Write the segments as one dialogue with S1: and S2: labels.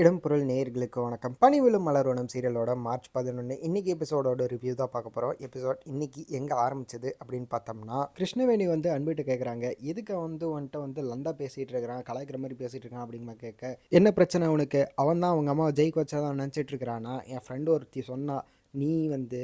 S1: இடம்பொருள் நேயர்களுக்கு வணக்கம். பனிவிழும் மலர்வனம் சீரியலோட மார்ச் பதினொன்று இன்னைக்கு எபிசோடோட ரிவ்யூ தான் பார்க்க போகிறோம் எபிசோட் இன்னைக்கு எங்கே ஆரம்பிச்சது அப்படின்னு பார்த்தோம்னா கிருஷ்ணவேணி வந்து அன்பிட்டு கேட்குறாங்க எதுக்கு வந்து வந்துட்டு வந்து லந்தா பேசிகிட்டு இருக்கிறான் கலாய்க்கிற மாதிரி பேசிகிட்டு இருக்கான் அப்படிங்கிற கேட்க என்ன பிரச்சனை அவனுக்கு அவன் தான் அவங்க அம்மா ஜெயிக்க வச்சாதான் நினச்சிட்டு இருக்கிறானா? என் ஃப்ரெண்டு ஒருத்தி சொன்னா நீ வந்து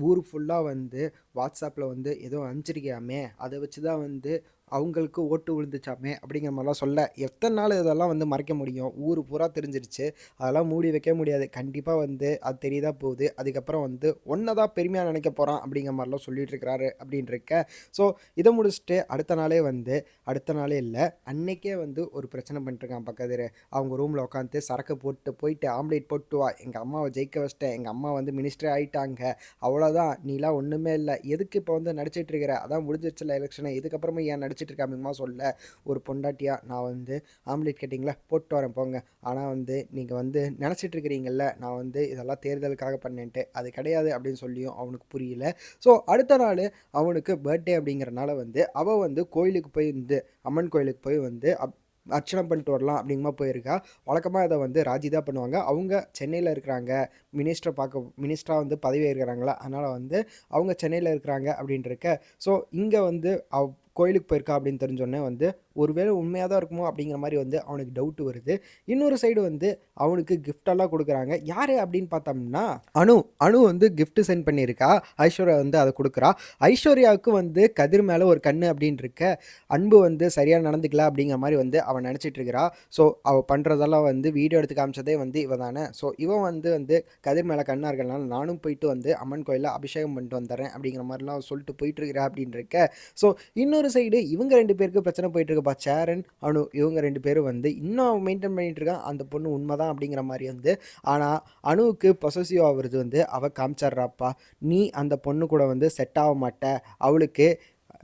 S1: ஊர் ஃபுல்லாக வந்து வாட்ஸ்அப்பில் வந்து எதுவும் அனுப்பிச்சிருக்கியாமே? அதை வச்சு தான் வந்து அவங்களுக்கு ஓட்டு விழுந்துச்சாமே அப்படிங்கிற மாதிரிலாம் சொல்ல எத்தனை நாள் இதெல்லாம் வந்து மறைக்க முடியும்? ஊர் பூரா தெரிஞ்சிருச்சு. அதெல்லாம் மூடி வைக்க முடியாது. கண்டிப்பாக வந்து அது தெரியதா போகுது. அதுக்கப்புறம் வந்து ஒன்றை தான் பெருமையாக நினைக்க போகிறான் அப்படிங்கிற மாதிரிலாம் சொல்லிட்டு இருக்கிறாரு அப்படின்னு இருக்க ஸோ இதை முடிச்சுட்டு அடுத்த நாளே வந்து அடுத்த நாளே இல்லை அன்னைக்கே வந்து ஒரு பிரச்சனை பண்ணிட்டுருக்கான் பக்கத்து அவங்க ரூமில் உட்காந்து சரக்கு போட்டு போயிட்டு ஆம்லேட் போட்டு வா. எங்கள் அம்மாவை ஜெயிக்க வச்சிட்டேன். எங்கள் அம்மா வந்து மினிஸ்டர் ஆகிட்டாங்க அவ்வளோதான் நீலாம் ஒன்றுமே இல்லை. எதுக்கு இப்போ வந்து நடிச்சிட்ருக்கிற அதான் முடிஞ்சிருச்சுல எலெக்ஷனை இதுக்கப்புறமா ஏன் படிச்சுட்டு இருக்க அப்படிங்கமா சொல்ல ஒரு பொண்டாட்டியாக நான் வந்து ஆம்லேட் கேட்டிங்களா? போட்டு வரேன் போங்க. ஆனால் வந்து நீங்கள் வந்து நினச்சிட்டு இருக்கிறீங்கல்ல நான் வந்து இதெல்லாம் தேர்தலுக்காக பண்ணேன்ட்டு அது கிடையாது அப்படின்னு சொல்லியும் அவனுக்கு புரியல. ஸோ அடுத்த நாள் அவனுக்கு பர்த்டே அப்படிங்கிறனால வந்து அவள் வந்து கோயிலுக்கு போய் வந்து அம்மன் கோயிலுக்கு போய் வந்து அப் அர்ச்சனை பண்ணிட்டு வரலாம் அப்படிங்கமா போயிருக்கா. வழக்கமாக இதை வந்து ராஜி தான் பண்ணுவாங்க. அவங்க சென்னையில் இருக்கிறாங்க. மினிஸ்டரை பார்க்க மினிஸ்டராக வந்து பதவி இருக்கிறாங்களா அதனால் வந்து அவங்க சென்னையில் இருக்கிறாங்க அப்படின்ட்டு ஸோ இங்கே வந்து அவ் கோயிலுக்கு போயிருக்கா அப்படின்னு தெரிஞ்சோடனே வந்து ஒருவேளை உண்மையாக தான் இருக்குமோ அப்படிங்கிற மாதிரி வந்து அவனுக்கு டவுட் வருது. இன்னொரு சைடு வந்து அவனுக்கு கிஃப்டெல்லாம் கொடுக்குறாங்க. யார் அப்படின்னு பார்த்தோம்னா அனு. அனு வந்து கிஃப்ட் சென்ட் பண்ணியிருக்கா. ஐஸ்வர்யா வந்து அதை கொடுக்குறா. ஐஸ்வர்யாவுக்கு வந்து கதிர் மேலே ஒரு கண்ணு அப்படின்னு இருக்க அன்பு வந்து சரியாக நடந்துக்கல அப்படிங்கிற மாதிரி வந்து அவன் நினச்சிட்டு இருக்கிறா. ஸோ அவள் பண்ணுறதெல்லாம் வந்து வீடியோ எடுத்து காமிச்சதே வந்து இவ தானே. ஸோ இவன் வந்து வந்து கதிர் மேலே கண்ணாக இருக்கிறனால நானும் போயிட்டு வந்து அம்மன் கோயிலில் அபிஷேகம் பண்ணிட்டு வந்துடுறேன் அப்படிங்கிற மாதிரிலாம் சொல்லிட்டு போயிட்டு இருக்கிறா அப்படின்னு இருக்க. ஸோ இன்னொரு சைடு இவங்க ரெண்டு பேருக்கு பிரச்சனை போயிட்டு இருக்குப்பா சேரன் அனு இவங்க ரெண்டு பேரும் வந்து இன்னும் மெயின்டைன் பண்ணிட்டு இருக்கான் அந்த பொண்ணு உண்மைதான் அப்படிங்கிற மாதிரி வந்து ஆனால் அணுவுக்கு பொசசிவ் ஆகுறது வந்து அவள் காமிச்சிட்றாப்பா. நீ அந்த பொண்ணு கூட வந்து செட் ஆக மாட்ட. அவளுக்கு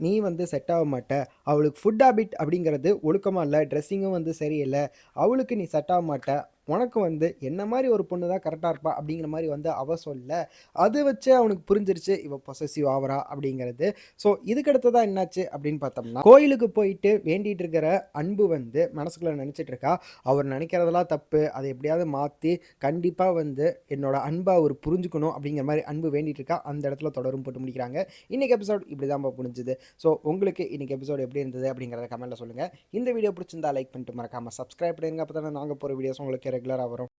S1: நீ வந்து செட் ஆக மாட்ட. அவளுக்கு ஃபுட் ஹேபிட் அப்படிங்கிறது ஒழுக்கமாக இல்லை ட்ரெஸ்ஸிங்கும் வந்து சரியில்லை. அவளுக்கு நீ செட் ஆக மாட்ட. உனக்கு வந்து என்ன மாதிரி ஒரு பொண்ணு தான் கரெக்டாக இருப்பா அப்படிங்கிற மாதிரி வந்து அவ சொல்ல அது வச்சு அவனுக்கு புரிஞ்சிருச்சு இவ பொசசிவ் ஆவரா அப்படிங்கிறது. ஸோ இதுக்கடுத்ததான் என்னாச்சு அப்படின்னு பார்த்தோம்னா கோயிலுக்கு போயிட்டு வேண்டிட்டு இருக்கிற அன்பு வந்து மனசுக்குள்ள நினச்சிட்டு இருக்கா அவர் நினைக்கிறதெல்லாம் தப்பு அதை எப்படியாவது மாற்றி கண்டிப்பாக வந்து என்னோட அன்பை அவர் புரிஞ்சுக்கணும் அப்படிங்கிற மாதிரி அன்பு வேண்டிட்டு இருக்கா அந்த இடத்துல தொடரும் போட்டு முடிக்கிறாங்க. இன்னைக்கு எபிசோட் இப்படி தான் புரிஞ்சுது ஸோ உங்களுக்கு இன்னைக்கு எபிசோட் எப்படி இருந்தது அப்படிங்கிறத கமெண்ட்டில் சொல்லுங்கள் இந்த வீடியோ பிடிச்சிருந்தா லைக் பண்ணிட்டு மறக்காமல் சப்ஸ்கிரைப் பண்ணுங்க அப்போ தானே நாங்கள் போகிற வீடியோஸ் உங்களுக்கு ரெகுலராக வரும்.